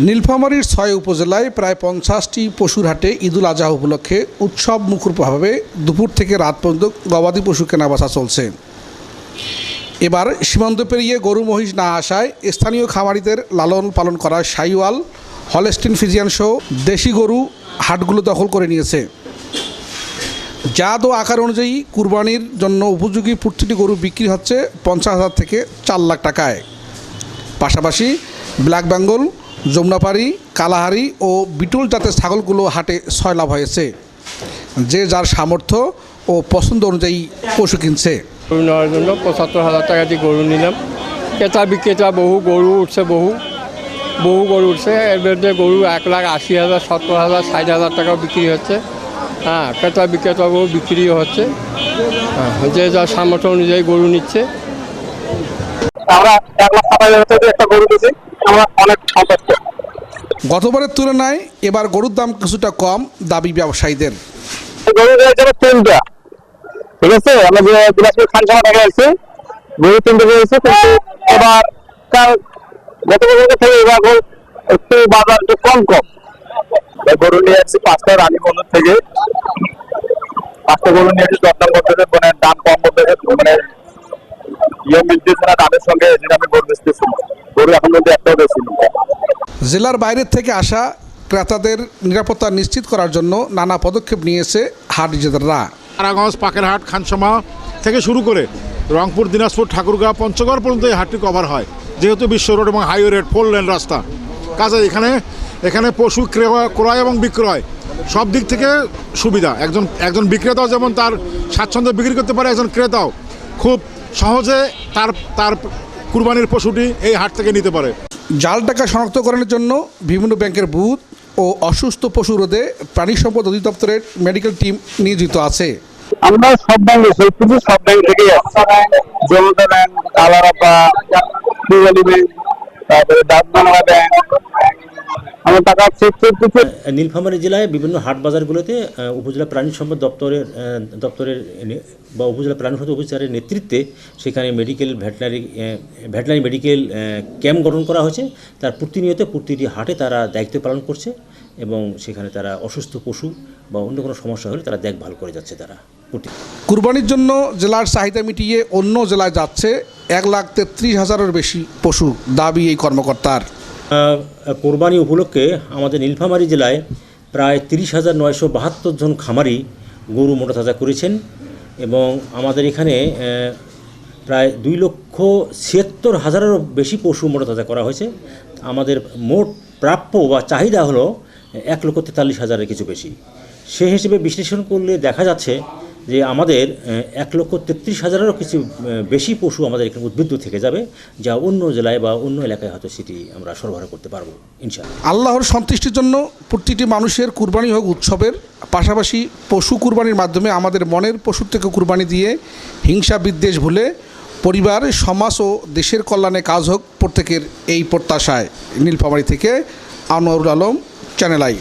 নীলফামারীর ছয় উপজেলায় প্রায় পঞ্চাশটি পশুর হাটে ঈদুল আজহা উপলক্ষে উৎসব মুখরভাবে দুপুর থেকে রাত পর্যন্ত গবাদি পশু কেনাবেচা চলছে। এবার সীমান্ত পেরিয়ে গরু, মহিষ না আসায় স্থানীয় খামারিদের লালন পালন করা সাইওয়াল, হলেস্টিন ফিজিয়ান সহ দেশি গরু হাটগুলো দখল করে নিয়েছে। জাত ও আকার অনুযায়ী কুরবানির জন্য উপযোগী প্রতিটি গরু বিক্রি হচ্ছে পঞ্চাশ হাজার থেকে চার লাখ টাকায়। পাশাপাশি ব্ল্যাক বেঙ্গল যমুনাপাড়ি কালাহারি ও বিটুল জাতের ছাগলগুলো হাটে ছয় লাভ হয়েছে। যে যার সামর্থ্য ও পছন্দ অনুযায়ী পশু কিনছে। গরু নেওয়ার জন্য পঁচাত্তর হাজার টাকা দিয়ে গরু নিলাম। ক্রেতা বিক্রেতা বহু গরু উঠছে বহু। বহু গরু উঠছে এর মধ্যে গরু এক লাখ আশি হাজার সত্তর হাজার ষাট হাজার টাকাও বিক্রি হচ্ছে। হ্যাঁ ক্রেতা বিক্রেতা গরু বিক্রিও হচ্ছে। হ্যাঁ যে যার সামর্থ্য অনুযায়ী গরু নিচ্ছে। আমরা এক লাখ সাতাশ হাজার টাকা একটা গরু দিয়েছি। আমরা অনেক সন্তুষ্ট গতবারের তুলনায় এবার গরুর দাম কিছুটা কম দাবি ব্যবসায়ীদের। গরু রয়েছে তিনটা। ঠিক আছে? আমরা যে বিলাসপুর খান সময় দেখা যাচ্ছে গরু তিনটে রয়েছে কিন্তু এবার কাল গত বছর থেকে এবার একটু বাজার একটু কম কম। গরু নিয়ে আসছি পাঁচটা রানী থেকে। পাঁচটা গরু নিয়ে এসে দরদাম করতেছে মানে দাম কম করতেছে মানে ইয়ে মিলতেছে না দামের সঙ্গে যেটা আমি গরু বেচতেছি গরু এখন পর্যন্ত একটাও বেশি জেলার বাইরের থেকে আসা ক্রেতাদের নিরাপত্তা নিশ্চিত করার জন্য নানা পদক্ষেপ নিয়েছে হাট ইজাদাররা তারাগঞ্জ পাকেরহাট, খানসমা থেকে শুরু করে রংপুর, দিনাজপুর ঠাকুরগাঁও পঞ্চগড় পর্যন্ত এই হাটটি কভার হয়। যেহেতু বিশ্ব রোড এবং হাইওয়ে রোড ফোর লেন রাস্তা। কাজে এখানে এখানে পশু ক্রয় ক্রয় এবং বিক্রয় সব দিক থেকে সুবিধা। একজন একজন বিক্রেতাও যেমন তার স্বাচ্ছন্দ্যে বিক্রি করতে পারে, একজন ক্রেতাও। খুব সহজে তার তার কুরবানির পশুটি এই হাট থেকে নিতে পারে। জাল টাকা শনাক্তকরণের জন্য বিভিন্ন ব্যাংকের বুথ ও অসুস্থ পশু রোধে প্রাণী সম্পদ অধিদপ্তরের মেডিকেল টিম নিয়োজিত আছে। আমরা সব ব্যাংকে শুধু সব ব্যাংক থেকে জনতা ব্যাংক কালারাপা ব্যাংক তারপরে আমরা টাকা চেক করতেছি নীলফামারী জেলায় বিভিন্ন হাট বাজারগুলোতে উপজেলা প্রাণী সম্পদ দপ্তরের দপ্তরের বা উপজেলা প্রাণী সম্পদ অফিসারের নেতৃত্বে সেখানে medical veterinary veterinary medical camp গঠন করা হয়েছে। তার প্রতিনিয়ত প্রতিটি হাটে তারা দায়িত্ব পালন করছে এবং সেখানে তারা অসুস্থ পশু বা অন্য কোনো সমস্যা হলে তারা দেখভাল করে যাচ্ছে তারা। কুরবানির জন্য জেলার চাহিদা মিটিয়ে অন্য জেলায় যাচ্ছে এক লাখ তেত্রিশ হাজারের বেশি পশু দাবি এই কর্মকর্তার। কোরবানি উপলক্ষে আমাদের নীলফামারী জেলায় প্রায় তিরিশ হাজার নয়শো বাহাত্তর জন খামারি গরু মোটাতাজা করেছেন এবং আমাদের এখানে প্রায় দুই লক্ষ ছিয়াত্তর হাজারেরও বেশি পশু মোটাতাজা করা হয়েছে। আমাদের মোট প্রাপ্য বা চাহিদা হলো এক লক্ষ তেতাল্লিশ হাজারের কিছু বেশি। সে হিসেবে বিশ্লেষণ করলে দেখা যাচ্ছে যে আমাদের এক লক্ষ তেত্রিশ হাজারেরও কিছু বেশি পশু আমাদের এখানে উদ্বৃত্ত থেকে যাবে, যা অন্য জেলায় বা অন্য এলাকায় হয়তো সেটি আমরা সরবরাহ করতে পারব, ইনশাআল্লাহ। আল্লাহর সন্তুষ্টির জন্য প্রতিটি মানুষের কুরবানি হোক উৎসবের, পাশাপাশি পশু কুরবানির মাধ্যমে আমাদের মনের পশুর থেকে কুরবানি দিয়ে হিংসা বিদ্বেষ ভুলে পরিবার, সমাজ ও দেশের কল্যাণে কাজ হোক প্রত্যেকের এই প্রত্যাশায়। নীলফামারী থেকে আনোয়ারুল আলম, চ্যানেল আই।